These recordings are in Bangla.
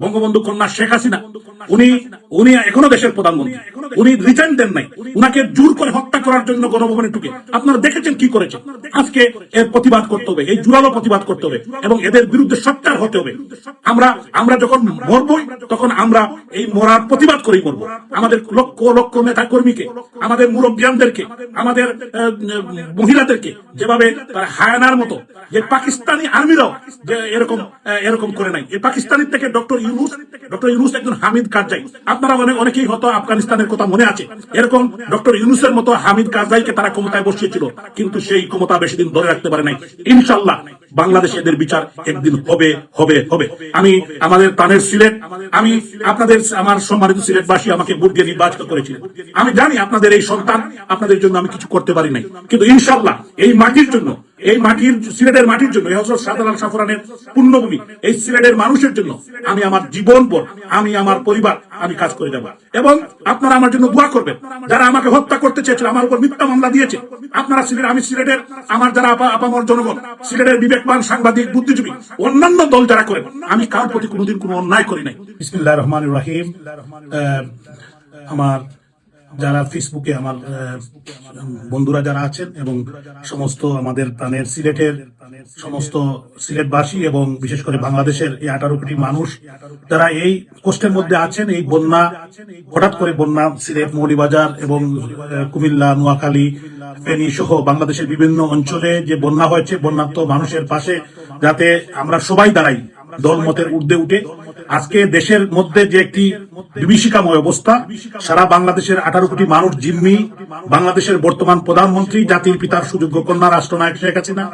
বঙ্গবন্ধু কন্যা শেখ হাসিনা, উনি উনি এখনও দেশের প্রধানমন্ত্রী। উনি রিটার্ন দেন নাই। উনাকে জোর করে হত্যা করার জন্য গণভবনে ঢুকে। আপনারা দেখেছেন কি করেছে? আজকে এর প্রতিবাদ করতে হবে, এই জোরালো প্রতিবাদ করতে হবে এবং এদের বিরুদ্ধে সচ্চার হতে হবে। আমরা আমরা যখন মরবই, তখন আমরা এই মরার প্রতিবাদ করেই মরবো। আমাদের লক্ষ লক্ষ নেতা কর্মীকে, আমাদের মুরব্বিয়ানদেরকে, আমাদের মহিলাদেরকে যেভাবে তারা হায়ানার মতো, যে পাকিস্তানি আর্মিরাও যে এরকম এরকম করে নাই। এই পাকিস্তানের থেকে ডক্টর ইউনুস, ডক্টর ইউনুস একজন হামিদ কারজাই। আপনারা অনেক অনেকেই হয়তো আফগানিস্তানের কথা মনে আছে। এরকম ডক্টর ইউনুসের মতো হামিদ কারজাইকে তারা ক্ষমতায় বসিয়েছিল, কিন্তু সেই ক্ষমতা বেশি দিন ধরে রাখতে পারে নাই। ইনশাল্লাহ এদের বিচার একদিন হবে হবে হবে। আমি আমাদের প্রাণের সিলেট, আমি আপনাদের আমার সম্মানিত সিলেটবাসী আমাকে ভোট দিয়ে নির্বাচিত করেছিলেন। আমি জানি আপনাদের এই সন্তান, আপনাদের জন্য আমি কিছু করতে পারি নাই। কিন্তু ইনশাল্লাহ এই মাটির জন্য এই মাটির, সিলেটের মাটির জন্য হজরত শাহজালাল সাফরানের পুণ্যভূমি, এই সিলেটের মানুষের জন্য আমি আমার জীবন পর আমি আমার পরিবার, আমি কাজ করে যাব। এবং আপনারা আমার জন্য দোয়া করবেন। যারা আমাকে হত্যা করতে চেয়েছিল, আমার উপর মিথ্যা মামলা দিয়েছে, আপনারা সিলেট, আমি সিলেটের, আমার যারা আপা, আপামর জনগণ, সিলেটের বিবেকবান সাংবাদিক, বুদ্ধিজীবী, অন্যান্য দল যারা করেন, আমি কার প্রতি কোনোদিন কোনো অন্যায় করি নাই। বিসমিল্লাহ রহমান রাহিম। আমার যারা ফেসবুকে আমার বন্ধুরা যারা আছেন এবং সমস্ত আমাদের প্রাণের সিলেটের সমস্ত সিলেটবাসী এবং বিশেষ করে বাংলাদেশের এই আঠারো কোটি মানুষ যারা এই কষ্টের মধ্যে আছেন, এই বন্যা, হঠাৎ করে বন্যা, সিলেট মৌলিবাজার এবং কুমিল্লা, নোয়াখালী, ফেনী সহ বাংলাদেশের বিভিন্ন অঞ্চলে যে বন্যা হয়েছে, বন্যাত্ম মানুষের পাশে যাতে আমরা সবাই দাঁড়াই। দলমতের ঊর্ধ্বে উঠে আজকে দেশের মধ্যে যে একটি বিভীষিকাময় অবস্থা সারা বাংলাদেশের আঠারো কোটি মানুষ জিম্মি বাংলাদেশের বর্তমান প্রধানমন্ত্রী জাতির পিতার সুযোগ্য কন্যা রাষ্ট্রনায়ক শেখ হাসিনা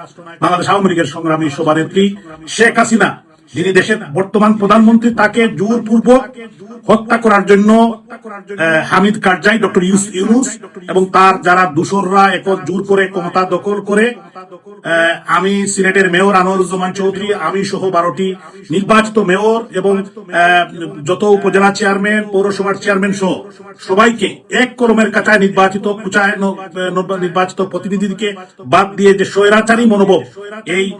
বাংলাদেশ আওয়ামী লীগের সংগ্রামী সভানেত্রী শেখ হাসিনা। যিনি দেশের বর্তমান প্রধানমন্ত্রী তাকে জোর জোরপূর্বক হত্যা করার জন্য হামিদ কারজাই ডক্টর ইউস ইউনুস এবং তার যারা দূষররা এখন জোর করে ক্ষমতা দখল করে আমি সিলেটের মেয়র আনোয়ারুজ্জামান চৌধুরী, আমি সহ বারোটি নির্বাচিত মেয়র এবং যত উপজেলা চেয়ারম্যান, পৌরসভার চেয়ারম্যান সহ সবাইকে এক কলমের নির্বাচিত, কুচায় ন- ন- নির্বাচিত প্রতিনিধিকে বাদ দিয়ে যে স্বৈরাচারী মনোভাব, এই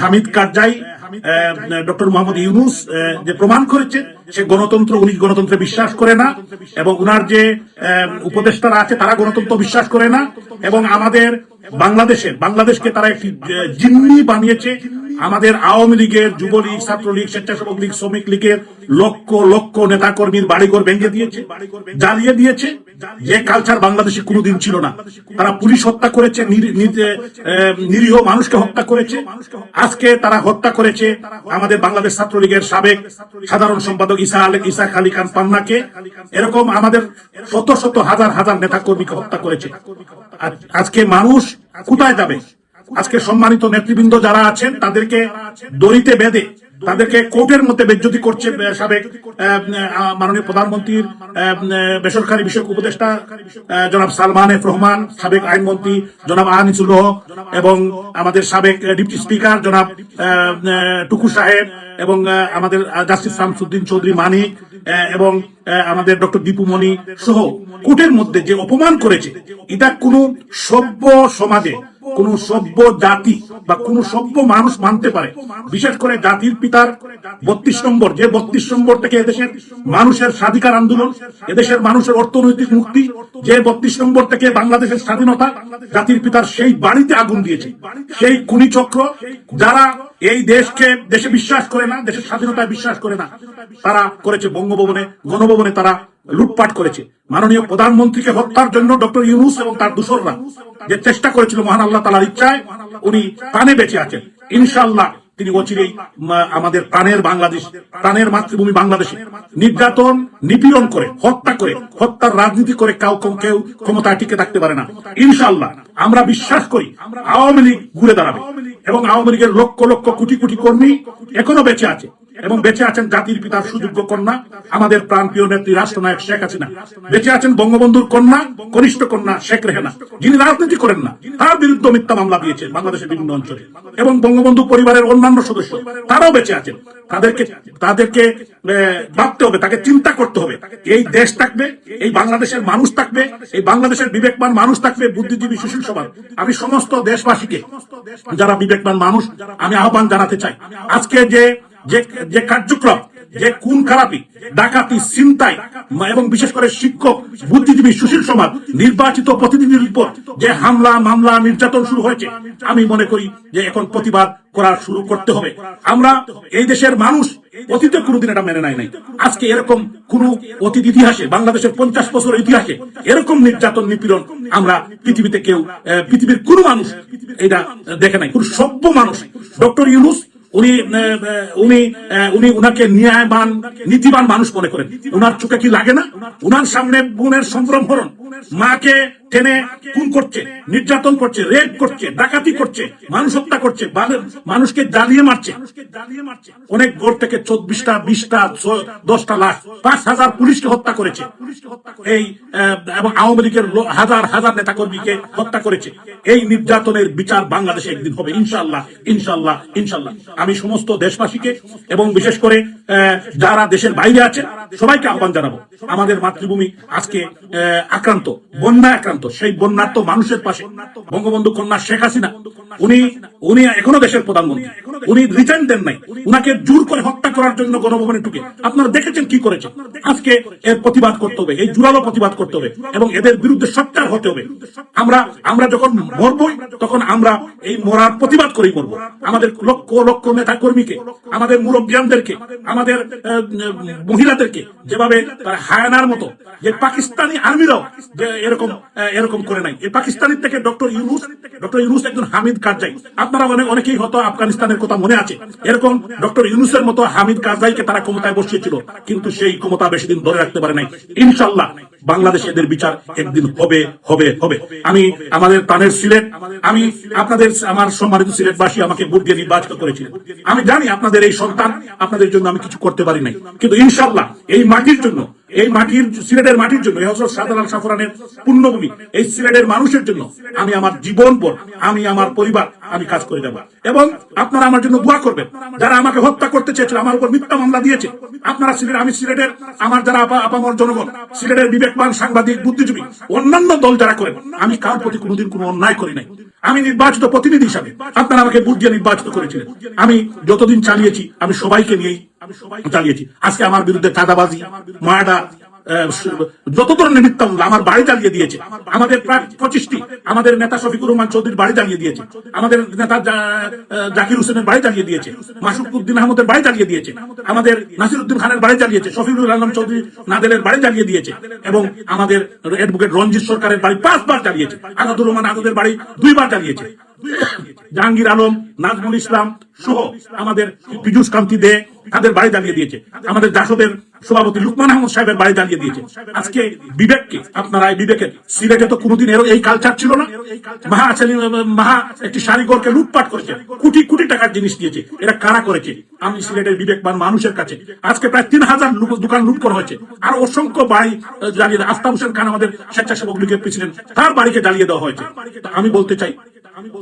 হামিদ কারজাই ডক্টর মোহাম্মদ ইউনুস যে প্রমাণ করেছে, সে গণতন্ত্র, উনি গণতন্ত্রে বিশ্বাস করে না এবং উনার যে উপদেষ্টারা আছে, তারা গণতন্ত্র বিশ্বাস করে না এবং আমাদের বাংলাদেশের বাংলাদেশকে তারা একটি জিম্মি বানিয়েছে। আমাদের আওয়ামী লীগের যুবলীগ, ছাত্রলীগ, স্বেচ্ছাসেবক লীগ, শ্রমিক লীগের লক্ষ লক্ষ নেতাকর্মীর বাড়িঘর ভেঙে দিয়েছে, জ্বালিয়ে দিয়েছে। যে কালচার বাংলাদেশে কোনোদিন ছিল না। তারা পুলিশ হত্যা করেছে নিরীহ মানুষকে হত্যা করেছে। আজকে তারা হত্যা করেছে আমাদের বাংলাদেশ ছাত্রলীগের সাবেক সাধারণ সম্পাদক ইসা আলে, ইসা খালি খান পান্নাকে। এরকম আমাদের শত শত হাজার হাজার নেতা কর্মীকে হত্যা করেছে। আজকে মানুষ কোথায় যাবে? আজকে সম্মানিত নেতৃবৃন্দ যারা আছেন, তাদেরকে দড়িতে বেঁধে, তাদেরকে কোর্টের মধ্যে বেজ্জতি করছে সাবেক মাননীয় প্রধানমন্ত্রীর বেসরকারি বিষয়ক উপদেষ্টা জনাব সালমান এফ রহমান, সাবেক আইনমন্ত্রী জনাব আনিসুল হক এবং আমাদের সাবেক ডিপটি স্পিকার জনাব টুকু সাহেব এবং আমাদের জাস্টিস শামসুদ্দিন চৌধুরী মানিক এবং আমাদের ডক্টর দীপুমণি সহ কোর্টের মধ্যে যে অপমান করেছে, এটা কোনো সভ্য সমাজে কোন সভ্য জাতি বা কোন সভ্য মানুষ মানতে পারে। বিশেষ করে জাতির পিতার বত্রিশ নম্বর, যে বত্রিশ নম্বর থেকে এদেশের মানুষের স্বাধিকার আন্দোলন, এদেশের মানুষের অর্থনৈতিক মুক্তি, যে বত্রিশ নম্বর থেকে বাংলাদেশের স্বাধীনতা, জাতির পিতার সেই বাড়িতে আগুন দিয়েছে। সেই খুনি চক্র যারা এই দেশকে, দেশে বিশ্বাস করে না, দেশের স্বাধীনতায় বিশ্বাস করে না, তারা করেছে বঙ্গভবনে, গণভবনে তারা লুটপাট করেছে। মাননীয় প্রধানমন্ত্রীকে হত্যার জন্য ডক্টর ইউনুস এবং তার দূষররা যে চেষ্টা করেছিল মহান আল্লাহ তালার ইচ্ছায়, উনি প্রাণে বেঁচে আছেন। ইনশাল্লাহ তিনি অচিরেই আমাদের প্রাণের বাংলাদেশ, প্রাণের মাতৃভূমি বাংলাদেশে নির্যাতন, নিপীড়ন করে, হত্যা করে, হত্যার রাজনীতি করে কাউ কেউ ক্ষমতায় টিকে থাকতে পারে না। ইনশাল্লাহ আমরা বিশ্বাস করি আওয়ামী লীগ ঘুরে দাঁড়াবে এবং আওয়ামী লীগের লক্ষ লক্ষ কোটি কোটি কর্মী এখনও বেঁচে আছে। এবং বেঁচে আছেন জাতির পিতার সুযোগ্য কন্যা, আমাদের প্রাণপ্রিয় নেত্রী রাষ্ট্রনায়ক শেখ হাসিনা। বেঁচে আছেন বঙ্গবন্ধুর কন্যা, কনিষ্ঠ কন্যা শেখ রেহানা। যিনি রাজনীতি করেন না, তার বিরুদ্ধে মিথ্যা মামলা দিয়েছেন বাংলাদেশের বিভিন্ন অঞ্চলে। এবং বঙ্গবন্ধু পরিবারের অন্যান্য সদস্য, তারাও বেঁচে আছেন। তাদেরকে তাদেরকে ভাবতে হবে, তাকে চিন্তা করতে হবে। এই দেশ থাকবে, এই বাংলাদেশের মানুষ থাকবে, এই বাংলাদেশের বিবেকবান মানুষ থাকবে, বুদ্ধিজীবী সুশীল সমাজ। আমি সমস্ত দেশবাসীকে, যারা বিবেকবান মানুষ, আমি আহ্বান জানাতে চাই। আজকে যে যে কার্যক্রম, যে খুন খারাপি, ডাকাতি চিন্তাই এবং বিশেষ করে শিক্ষক, বুদ্ধিজীবী, সুশীল সমাজ, নির্বাচিত প্রতিনিধির উপর যে হামলা, মামলা, নির্যাতন শুরু হয়েছে, আমি মনে করি যে এখন প্রতিবাদ করা শুরু করতে হবে। আমরা এই দেশের মানুষ, অতীতে কোনোদিন এটা মেনে নাই নাই। আজকে এরকম কোন অতীত ইতিহাসে, বাংলাদেশের পঞ্চাশ বছর ইতিহাসে এরকম নির্যাতন, নিপীড়ন আমরা পৃথিবীতে কেউ পৃথিবীর কোন মানুষ এটা দেখে নাই। কোন সভ্য মানুষ, ডক্টর ইউনুস উনি উনি উনি উনাকে ন্যায়বান, নীতিবান মানুষ মনে করেন। উনার চোখে কি লাগে না? উনার সামনে বোনের সম্ভ্রম হরণ। মাকে টেনে খুন করছে নির্যাতন করছে রেপ করছে ডাকাতি করছে মানুষ হত্যা করছে মানুষকে জ্বালিয়ে মারছে। অনেক গোর থেকে চব্বিশটা বিশটা দশটা লাখ পাঁচ হাজার পুলিশকে হত্যা করেছে। এই এবং আওয়ামী লীগের হাজার হাজার নেতা কর্মীকে হত্যা করেছে। এই নির্যাতনের বিচার বাংলাদেশে একদিন হবে। ইনশাল্লাহ ইনশাল্লাহ ইনশাল্লাহ আমি সমস্ত দেশবাসীকে এবং বিশেষ করে আহ, যারা দেশের বাইরে আছে সবাইকে আহ্বান জানাব। আমাদের মাতৃভূমি আজকে আহ, আক্রান্ত বন্যা আক্রান্ত সেই বন্যার্ত মানুষের পাশে। বঙ্গবন্ধু কন্যা শেখ হাসিনা, উনি উনি এখনও দেশের প্রধানমন্ত্রী। উনি রিটার্ন দেন নাই। উনাকে জোর করে হত্যা করার জন্য গণভবনে ঢুকে। আপনারা দেখেছেন কি করেছে আজকে এর প্রতিবাদ করতে হবে, এই জোরালো প্রতিবাদ করতে হবে এবং এদের বিরুদ্ধে সচ্চার হতে হবে। আমরা আমরা যখন মরবই, তখন আমরা এই মরার প্রতিবাদ করেই মরবো। আমাদের লক্ষ লক্ষ নেতা কর্মীকে আমাদের মুরব্বিয়ানদেরকে, আমাদের মহিলাদেরকে যেভাবে হায়ানার মতো, যে পাকিস্তানি আর্মিরাও যে এরকম এরকম করে নাই। পাকিস্তানের থেকে ডক্টর ইউনুস ডক্টর ইউনুস একজন হামিদ কারজাই। আপনারা অনেক অনেকেই হয়তো আফগানিস্তানের কথা মনে আছে। এরকম ডক্টর ইউনুসের মতো হামিদ কারজাইকে তারা ক্ষমতায় বসিয়েছিল, কিন্তু সেই ক্ষমতা বেশি দিন ধরে রাখতে পারে নাই। ইনশাল্লাহ বাংলাদেশ এদের বিচার একদিন হবে হবে হবে। আমি আমাদের প্রাণের সিলেট, আমি আপনাদের, আমার সম্মানিত সিলেটবাসী আমাকে ভোট দিয়ে নির্বাচিত করেছিলেন। আমি জানি আপনাদের এই সন্তান, আপনাদের জন্য আমি কিছু করতে পারি নাই। কিন্তু ইনশাল্লাহ এই মাটির জন্য এই মাটির, সিলেটের মাটির জন্য হজরত সাধারণ সাফরানের পুণ্যভূমি, এই সিলেটের মানুষের জন্য আমি আমার জীবন পর, আমি আমার পরিবার, আমি কাজ করে যাব। এবং আপনারা আমার জন্য দোয়া করবেন। যারা আমাকে হত্যা করতে চেয়েছিল, আমার উপর মিথ্যা মামলা দিয়েছে, আপনারা সিলেট, আমি সিলেটের, আমার যারা আপা, আপামর জনগণ, সিলেটের বিবেকবান সাংবাদিক, বুদ্ধিজীবী, অন্যান্য দল যারা করেন, আমি কার প্রতি কোনোদিন কোনো অন্যায় করি নাই। আমি নির্বাচিত প্রতিনিধি হিসাবে আপনারা আমাকে দিয়ে নির্বাচিত করেছিলেন। আমি যতদিন চালিয়েছি, আমি সবাইকে নিয়েই চালিয়েছি আজকে আমার বিরুদ্ধে চাঁদাবাজি মায়াডা যত ধরনের মিথ্যা আমার বাড়ি জ্বালিয়ে দিয়েছে। আমাদের প্রায় পঁচিশটি আমাদের নেতা শফিকুর রহমান চৌধুরীর বাড়ি জ্বালিয়ে দিয়েছে। আমাদের নেতা জাকির হোসেনের বাড়ি জ্বালিয়ে দিয়েছে। মাসুদ উদ্দিন আহমদের বাড়ি জ্বালিয়ে দিয়েছে। আমাদের নাসির উদ্দিন খানের বাড়ি জ্বালিয়েছে। শফিকুল আলম চৌধুরী নাদেলের বাড়ি জ্বালিয়ে দিয়েছে। এবং আমাদের অ্যাডভোকেট রঞ্জিত সরকারের বাড়ি পাঁচবার জ্বালিয়েছে। আজাদুর রহমান আজাদের বাড়ি দুইবার জ্বালিয়েছে। জাহাঙ্গীর আলম, নাজমুল ইসলাম সহ আমাদের পীযুষ কান্তি দে তাদের বাড়ি জ্বালিয়ে দিয়েছে। আমাদের জাসদের সভাপতি লুকমান আহমদ সাহেবের বাড়ি জ্বালিয়ে দিয়েছে। আজকে বিবেককে, আপনারা এই বিবেকের, সিলেটে তো কোনোদিন এর এই কালচার ছিল না। মাহা আচালি মাহা একটি শাড়িগরকে লুটপাট করেছে। কোটি কোটি টাকার জিনিস দিয়েছে। এরা কারা করেছে? আমি সিলেটের বিবেকবান মানুষের কাছে। আজকে প্রায় তিন হাজার দোকান লুট করা হয়েছে। আর অসংখ্য বাড়ি জ্বালিয়ে আফতাব হোসেন খান আমাদের স্বেচ্ছাসেবক লীগের প্রেসিডেন্ট, তার বাড়িকে জ্বালিয়ে দেওয়া হয়েছে। আমি বলতে চাই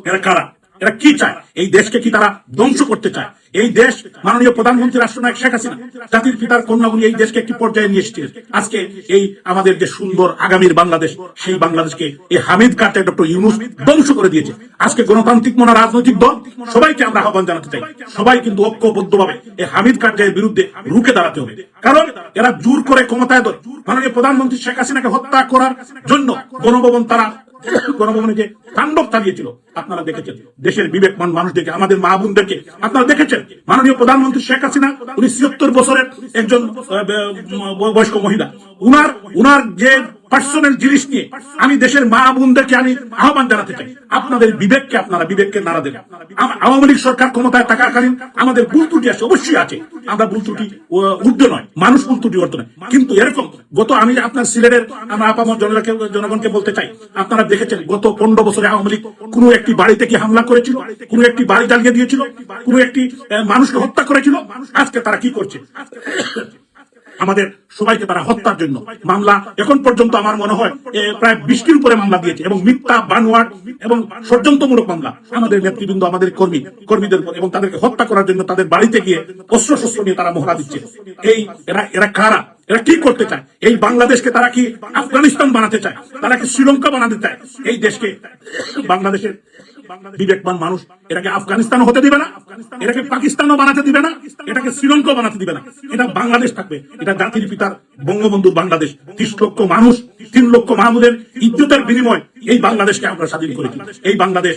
এরা কারা? এরা কি চায়? এই দেশকে কি তারা ধ্বংস করতে চায়? এই দেশ মাননীয় প্রধানমন্ত্রী রাষ্ট্রনায়ক শেখ হাসিনা জাতির পিতার কন্যা উনি এই দেশকে একটি পর্যায়ে নিয়ে এসেছিলেন আজকে এই আমাদের যে সুন্দর আগামীর বাংলাদেশ সেই বাংলাদেশকে এই হামিদ কার্টার ডক্টর ইউনুস ধ্বংস করে দিয়েছে। আজকে গণতান্ত্রিক মনা রাজনৈতিক দল সবাইকে আমরা আহ্বান জানাতে চাই। সবাই কিন্তু ঐক্যবদ্ধভাবে এই হামিদ কার্টারের বিরুদ্ধে রুখে দাঁড়াতে হবে। কারণ এরা জোর করে ক্ষমতায় দল মাননীয় প্রধানমন্ত্রী শেখ হাসিনাকে হত্যা করার জন্য গণভবন তারা গণভবনে যে তাণ্ডব চালিয়েছিল আপনারা দেখেছেন। দেশের বিবেকমান মানুষদেরকে, আমাদের মা বোনদেরকে, আপনারা দেখেছেন? মাননীয় প্রধানমন্ত্রী শেখ হাসিনা, উনি ছিয়াত্তর বছরের একজন বয়স্ক মহিলা। উনার উনার যে পার্সোনাল জিনিস নিয়ে আমি দেশের মা বোনদেরকে আমি আহ্বান জানাতে চাই। আপনাদের বিবেককে আপনারা, বিবেককে নাড়া দেবেন। আওয়ামী লীগ সরকার ক্ষমতায় থাকাকালীন আমাদের ভুল ত্রুটি আছে, অবশ্যই আছে। আমরা ভুল ত্রুটি উ- নয়, মানুষ ভুল ত্রুটি অর্থ নয়। কিন্তু এরকম, গত আমি আপনার সিলেটের, আমরা আপামর জনগণকে বলতে চাই, আপনারা দেখেছেন, গত পনেরো বছরে আওয়ামী লীগ কোন একটি বাড়িতে কি হামলা করেছিল? কোন একটি বাড়ি জ্বালিয়ে দিয়েছিল? কোন একটি মানুষকে হত্যা করেছিল? আজকে তারা কি করছে? আমাদের সবাইকে তারা হত্যার জন্য মামলা এখন পর্যন্ত আমার মনে হয় প্রায় বিশটির উপরে মামলা দিয়েছে এবং মিথ্যা, বানোয়াট এবং ষড়যন্ত্রমূলক মামলা। আমাদের নেতৃবৃন্দ, আমাদের কর্মী, কর্মীদের উপর এবং তাদেরকে হত্যা করার জন্য তাদের বাড়িতে গিয়ে অস্ত্র শস্ত্র নিয়ে তারা মহড়া দিচ্ছে। এই এরা এরা কারা? এরা কি করতে চায়? এই বাংলাদেশকে তারা কি আফগানিস্তান বানাতে চায়? তারা কি শ্রীলঙ্কা বানাতে চায়? এই দেশকে বাংলাদেশের বিবেকবান মানুষ, এটাকে আফগানিস্তানও হতে দিবে না, এটাকে পাকিস্তানও বানাতে দিবে না, এটাকে শ্রীলঙ্কাও বানাতে দিবে না। এটা বাংলাদেশ থাকবে, এটা জাতির পিতার বঙ্গবন্ধুর বাংলাদেশ। ত্রিশ লক্ষ মানুষ, তিন লক্ষ মাহমুদের ইজ্জতের বিনিময় এই বাংলাদেশকে আমরা স্বাধীন করেছি। এই বাংলাদেশ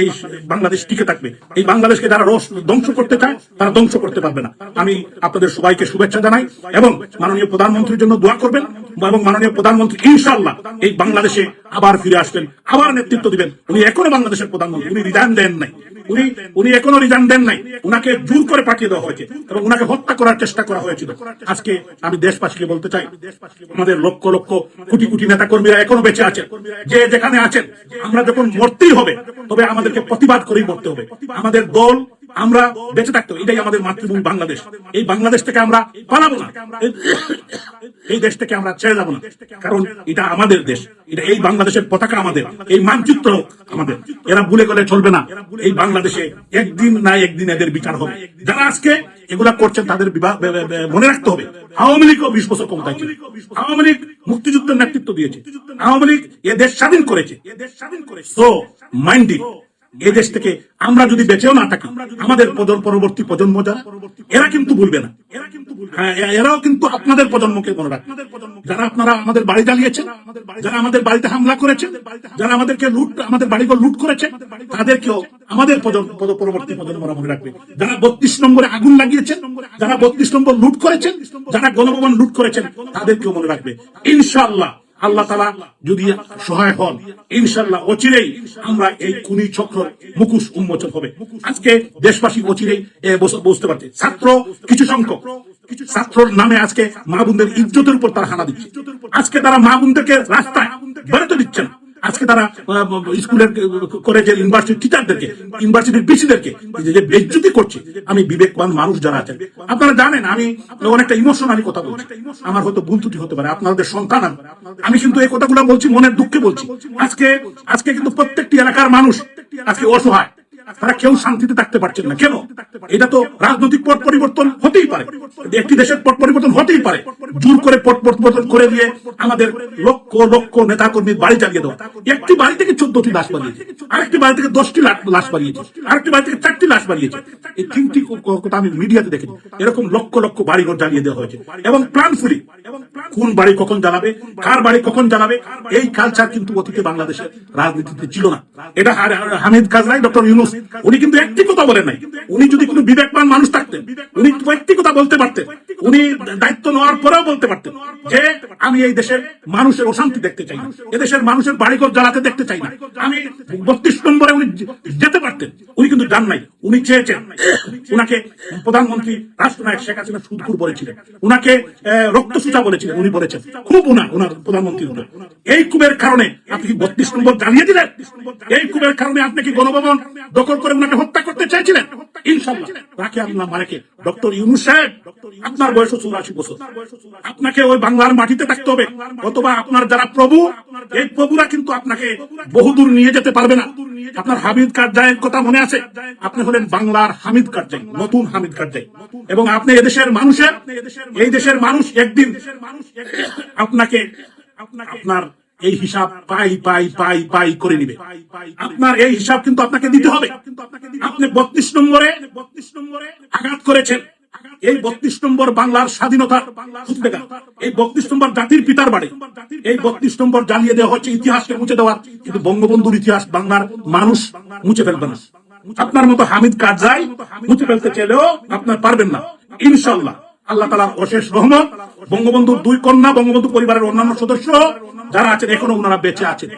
এই বাংলাদেশ টিকে থাকবে। এই বাংলাদেশকে যারা রস, ধ্বংস করতে চায়, তারা ধ্বংস করতে পারবে না। আমি আপনাদের সবাইকে শুভেচ্ছা জানাই এবং মাননীয় প্রধানমন্ত্রীর জন্য দোয়া করবেন। এবং মাননীয় প্রধানমন্ত্রী ইনশাল্লাহ এই বাংলাদেশে আবার ফিরে আসবেন, আবার নেতৃত্ব দিবেন। উনি এখনও বাংলাদেশের প্রধানমন্ত্রী, উনি রিজাইন দেন নাই। উনি উনি এখনও রিজাইন দেন নাই। উনাকে জোর করে পাঠিয়ে দেওয়া হয়েছে এবং উনাকে হত্যা করার চেষ্টা করা হয়েছিল। আজকে আমি দেশবাসীকে বলতে চাই, আমাদের লক্ষ লক্ষ কোটি কোটি নেতা কর্মীরা এখনও বেঁচে আছেন। যে যেখানে আছেন, আমরা যখন মরতেই হবে, তবে আমাদেরকে প্রতিবাদ করেই মরতে হবে। আমাদের দল আমরা বেঁচে থাকতে। এটাই আমাদের মাতৃভূমি বাংলাদেশ। এই বাংলাদেশ থেকে আমরা পালাবো না। এই- দেশ থেকে আমরা ছেড়ে যাব না। কারণ এটা আমাদের দেশ। এটা এই বাংলাদেশের পতাকা আমাদের। এই মানচিত্র আমাদের। এরা ভুলে গেলে চলবে না। এই বাংলাদেশে একদিন না একদিন এদের বিচার হবে। যারা আজকে এগুলা করছেন, তাদের মনে রাখতে হবে। আওয়ামী লীগও বিশ বছর ক্ষমতায় ছিল। আওয়ামী লীগ মুক্তিযুদ্ধের নেতৃত্ব দিয়েছে। আওয়ামী লীগ এ দেশ স্বাধীন করেছে। সো, মাইন্ডিং এই দেশ থেকে আমরা যদি বেঁচেও না থাকি, আমাদের পরবর্তী প্রজন্ম যারা, এরা কিন্তু ভুলবে না। এরা কিন্তু হ্যাঁ এরাও কিন্তু আপনাদের প্রজন্মকে মনে রাখবে। যারা আপনারা আমাদের বাড়ি জ্বালিয়েছেন, যারা আমাদের বাড়িতে হামলা করেছেন, যারা আমাদেরকে লুট আমাদের বাড়িঘর লুট করেছে, তাদেরকেও আমাদের পরবর্তী প্রজন্মরা মনে রাখবে। যারা বত্রিশ নম্বরে আগুন লাগিয়েছেন, যারা বত্রিশ নম্বর লুট করেছেন, যারা গণভবন লুট করেছেন, তাদেরকেও মনে রাখবে। ইনশাআল্লাহ আল্লাহ তালা যদি সহায় হন ইনশাল্লাহ অচিরেই আমরা এই কুনি চক্র মুকুশ উন্মোচন হবে। আজকে দেশবাসী অচিরেই বুঝতে পারছে। ছাত্র, কিছু সংখ্যক, ছাত্রর নামে আজকে মা বোনদের ইজ্জতের উপর তারা হানা দিচ্ছে। আজকে তারা মা বোনদেরকে রাস্তায় বেরোতে দিচ্ছে না। আজকে তারা স্কুলের কলেজের ইউনিভার্সিটির টিচারদেরকে ইউনিভার্সিটির পিসিদেরকে যে বেজ্জুতি করছে। আমি বিবেকবান মানুষ যারা আছেন, আপনারা জানেন, আমি অনেকটা ইমোশনালি কথা বলছি। আমার হয়তো ভুল ত্রুটি হতে পারে, আপনাদের সন্তান। আমি কিন্তু এই কথাগুলো বলছি, মনের দুঃখে বলছি। আজকে আজকে কিন্তু প্রত্যেকটি এলাকার মানুষ আজকে অসহায়। তারা কেউ শান্তিতে থাকতে পারছেন না। কেন? এটা তো রাজনৈতিক পট পরিবর্তন হতেই পারে। একটি দেশের পট পরিবর্তন হতেই পারে জোর করে পট পরিবর্তন করে দিয়ে আমাদের লক্ষ লক্ষ নেতা কর্মীর বাড়ি চালিয়ে দেওয়া। একটি বাড়ি থেকে চোদ্দটি লাশ বাড়িয়েছে। আরেকটি বাড়ি থেকে দশটি লাশ বাড়িয়েছে। আরেকটি বাড়ি থেকে চারটি লাশ বাড়িয়েছে। এই তিনটি কথা আমি মিডিয়াতে দেখেছি। এরকম লক্ষ লক্ষ বাড়িঘর জ্বালিয়ে দেওয়া হয়েছে। এবং প্ল্যান ফুরি কোন বাড়ি কখন জ্বালাবে? কার বাড়ি কখন জ্বালাবে? এই কালচার কিন্তু অতীতে বাংলাদেশের রাজনীতিতে ছিল না। এটা হামিদ কাজরাই, ডক্টর ইউনুস উনি কিন্তু একটি কথা বলেন নাই। উনি যদি কোনো বিবেকবান মানুষ থাকতেন, উনি একটি কথা বলতে পারতেন, উনি দায়িত্ব নেওয়ার পরেও বলতে পারতেন যে, আমি এই দেশের মানুষের অশান্তি দেখতে চাই না এদেশের মানুষের বাড়িঘর জ্বালাতে দেখতে চাই না, আমি বত্রিশ নম্বরে উনি যেতে পারতেন, উনি কিন্তু যান নাই, উনি চেয়েছেন, উনাকে প্রধানমন্ত্রী রাষ্ট্রনায়ক শেখ হাসিনা সুদপুর বলেছিলেন, উনাকে রক্তসূচা বলেছিলেন, উনি বলেছেন, খুব উনা উনার প্রধানমন্ত্রীর উপর এই কুবের কারণে আপনি কি বত্রিশ নম্বর জ্বালিয়ে দিলেন? এই কুবের কারণে আপনি কি গণভবন দখল করে উনাকে হত্যা করতে চাইছিলেন আপনাকে এই আপনাকে আপনার হামিদ কারজাইয়ের কথা মনে আছে? আপনি হলেন বাংলার হামিদ কারজাই, নতুন হামিদ কারজাই। এবং আপনি এদেশের মানুষের, এই দেশের মানুষ একদিন আপনাকে, আপনার এই হিসাব পাই পাই পাই পাই করে নিবে। আপনার এই হিসাব কিন্তু আপনাকে দিতে হবে। আপনি বত্রিশ নম্বরে বত্রিশ নম্বরে আঘাত করেছেন। এই বত্রিশ নম্বর বাংলার স্বাধীনতা পুস্তিকা এই বত্রিশ নম্বর জাতির পিতার বাড়ি। এই বত্রিশ নম্বর জ্বালিয়ে দেওয়া হচ্ছে ইতিহাসকে মুছে দেওয়ার। কিন্তু বঙ্গবন্ধুর ইতিহাস বাংলার মানুষ মুছে ফেলবে না। আপনার মতো হামিদ কারজাই মুছে ফেলতে চাইলেও আপনার পারবেন না। ইনশাল্লাহ আল্লাহ তালার অশেষ রহমত। বঙ্গবন্ধুর দুই কন্যা, বঙ্গবন্ধু পরিবারের অন্যান্য সদস্য, যারা আছেন, এখনও ওনারা বেঁচে আছেন।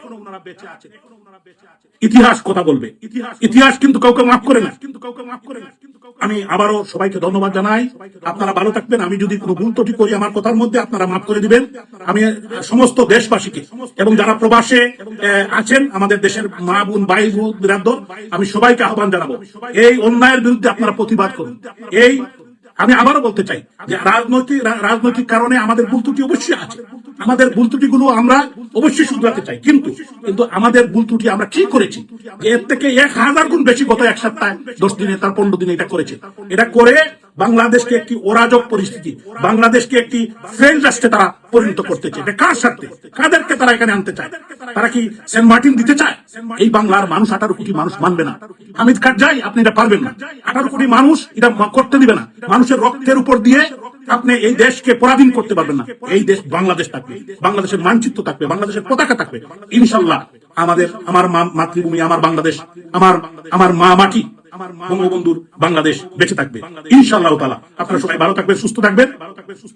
ইতিহাস কথা বলবে। ইতিহাস কিন্তু কাউকে মাফ করে না। কিন্তু কাউকে মাফ করে না আমি আবারও সবাইকে ধন্যবাদ জানাই। আপনারা ভালো থাকবেন। আমি যদি কোনো ভুল ত্রুটি করি, আমার কথার মধ্যে আপনারা মাফ করে দিবেন। আমি সমস্ত দেশবাসীকে এবং যারা প্রবাসে আছেন, আমাদের দেশের মা বোন, ভাই বোন বিরাদর আমি সবাইকে আহ্বান জানাব। এই অন্যায়ের বিরুদ্ধে আপনারা প্রতিবাদ করুন। এই আমি আবারও বলতে চাই যে রাজনৈতিক রাজনৈতিক কারণে আমাদের ভুল ত্রুটি অবশ্যই আছে। আমাদের ভুল ত্রুটিগুলো আমরা অবশ্যই শুধরাতে চাই। কিন্তু কিন্তু আমাদের ভুল ত্রুটি আমরা কি করেছি? এর থেকে এক হাজার গুণ বেশি গত এক সপ্তাহে, দশ দিনে, তার পনেরো দিনে এটা করেছে। এটা করে বাংলাদেশকে একটি অরাজক পরিস্থিতি, বাংলাদেশকে একটি ফ্রেন্ড রাষ্ট্রে তারা পরিণত করতে চায়। কার স্বার্থে? কাদেরকে তারা এখানে আনতে চায়? তারা কি সেন্ট মার্টিন দিতে চায়? এই বাংলার মানুষ আঠারো কোটি মানুষ মানবে না। হামিদ কারজাই, আপনি এটা পারবেন না। আঠারো কোটি মানুষ এটা করতে দিবে না। মানুষের রক্তের উপর দিয়ে আপনি এই দেশকে পরাধীন করতে পারবেন না। এই দেশ বাংলাদেশ থাকবে, বাংলাদেশের মানচিত্র থাকবে, বাংলাদেশের পতাকা থাকবে। ইনশাল্লাহ আমাদের, আমার মাতৃভূমি, আমার বাংলাদেশ, আমার আমার মা মাটি আমার বঙ্গবন্ধুর বাংলাদেশ বেঁচে থাকবে। ইনশাআল্লাহ তাআলা আপনারা সবাই ভালো থাকবেন সুস্থ থাকবেন।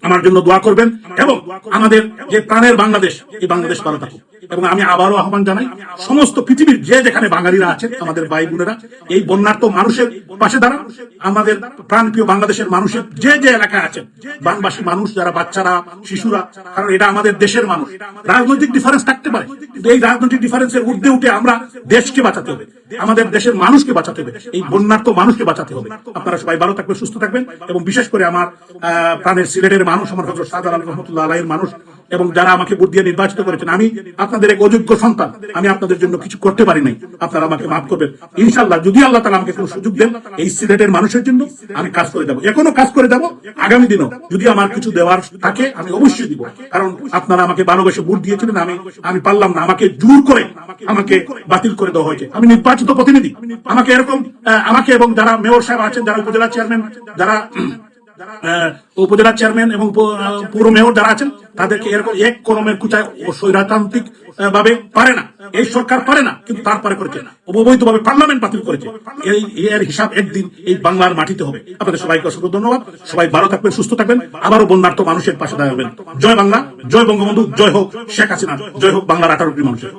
আমার জন্য দোয়া করবেন এবং আমাদের যে প্রাণের বাংলাদেশ এই বাংলাদেশ ভালো থাকুক। এবং আমি আবারও আহ্বান জানাই সমস্ত পৃথিবীর যে যেখানে বাঙালিরা আছেন আমাদের ভাই বোনেরা এই বন্যার্থ মানুষের পাশে দাঁড়ান। আমাদের প্রাণপ্রিয় বাংলাদেশের মানুষের যে যে এলাকায় আছেন বানবাসী মানুষ যারা বাচ্চারা শিশুরা কারণ এটা আমাদের দেশের মানুষ। রাজনৈতিক ডিফারেন্স থাকতে পারে। কিন্তু এই রাজনৈতিক ডিফারেন্সের ঊর্ধ্বে উঠে আমরা দেশকে বাঁচাতে হবে আমাদের দেশের মানুষকে বাঁচাতে হবে। এই বন্যার্থ মানুষকে বাঁচাতে হবে। আপনারা সবাই ভালো থাকবেন, সুস্থ থাকবেন এবং বিশেষ করে আমার প্রাণের সিলেটের মানুষ, আমার হজরত শাহজালাল রহমতুল্লাহ আলাইয়ের মানুষ এবং যারা আমাকে দিয়ে নির্বাচিত করেছেন, আমি আপনাদের এক অযোগ্য সন্তান। আমি আপনাদের জন্য কিছু করতে পারি নাই। আপনারা আমাকে মাফ করবেন। ইনশাল্লাহ যদি আল্লাহ তালা আমাকে কোনো সুযোগ দেন, এই সিলেটের মানুষের জন্য আমি কাজ করে দেবো। এখনও কাজ করে দেবো। আগামী দিনও যদি আমার কিছু দেওয়ার থাকে, আমি অবশ্যই দিব। কারণ আপনারা আমাকে ভালোবেসে ভোট দিয়েছিলেন, আমি আমি পারলাম না। আমাকে জোর করে আমাকে বাতিল করে দেওয়া হয়েছে। আমি নির্বাচিত প্রতিনিধি। আমাকে এরকম আমাকে এবং যারা মেয়র সাহেব আছেন, যারা উপজেলা চেয়ারম্যান, যারা উপজেলা চেয়ারম্যান এবং পৌর মেয়র যারা আছেন, তাদেরকে এরকম এক কলমের কুচায় স্বৈরতান্ত্রিক ভাবে পারে না। এই সরকার পারে না, কিন্তু তারপরে করেছে। অবৈধভাবে পার্লামেন্ট বাতিল করেছে। এই, এর হিসাব একদিন এই বাংলার মাটিতে হবে। আপনাদের সবাইকে অসংখ্য ধন্যবাদ। সবাই ভালো থাকবেন, সুস্থ থাকবেন। আবারও বন্যার্থ মানুষের পাশে দাঁড়াবেন। জয় বাংলা, জয় বঙ্গবন্ধু, জয় হোক শেখ হাসিনা, জয় হোক বাংলার আঠারো মানুষের।